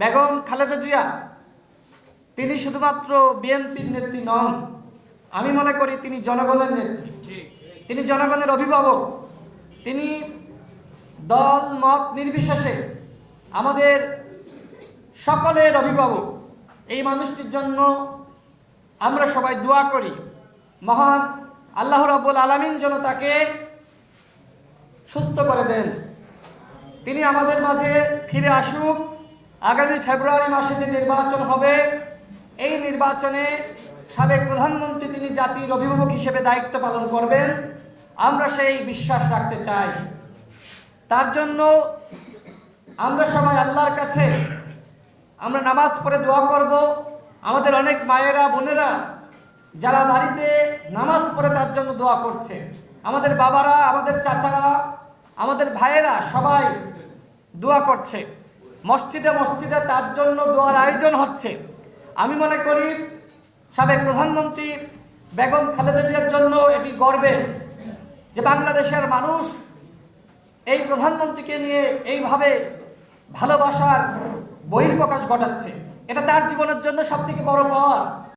বেগম খালেদা জিয়া, তিনি শুধুমাত্র বিএনপির নেত্রী নন, আমি মনে করি তিনি জনগণের নেত্রী। তিনি জনগণের অভিভাবক। তিনি দল, মত নির্বিশেষে আমাদের সকলের অভিভাবক। এই মানুষটির জন্য আমরা সবাই দোয়া করি। মহান আল্লাহ রাব্বুল আলামিন যেন তাকে সুস্থ করে দেন। তিনি আমাদের মাঝে ফিরে আসুক। আগামী ফেব্রুয়ারি মাসে যে নির্বাচন হবে, এই নির্বাচনে সাবেক প্রধানমন্ত্রী তিনি জাতির অভিভাবক হিসেবে দায়িত্ব পালন করবেন। আমরা সেই বিশ্বাস রাখতে চাই। তার জন্য আমরা সবাই আল্লাহর কাছে আমরা নামাজ পড়ে দোয়া করব। আমাদের অনেক মায়েরা, বোনেরা যারা বাড়িতে নামাজ পড়ে তার জন্য দোয়া করছে। আমাদের বাবারা, আমাদের চাচারা, আমাদের ভাইয়েরা সবাই দোয়া করছে। মসজিদে মসজিদে তার জন্য দোয়ার আয়োজন হচ্ছে। আমি মনে করি সাবেক প্রধানমন্ত্রী বেগম খালেদা জিয়ার জন্য এটি গর্বের যে বাংলাদেশের মানুষ এই প্রধানমন্ত্রীকে নিয়ে এইভাবে ভালোবাসার বহির্প্রকাশ ঘটাচ্ছে। এটা তার জীবনের জন্য সবথেকে বড় পাওয়ার।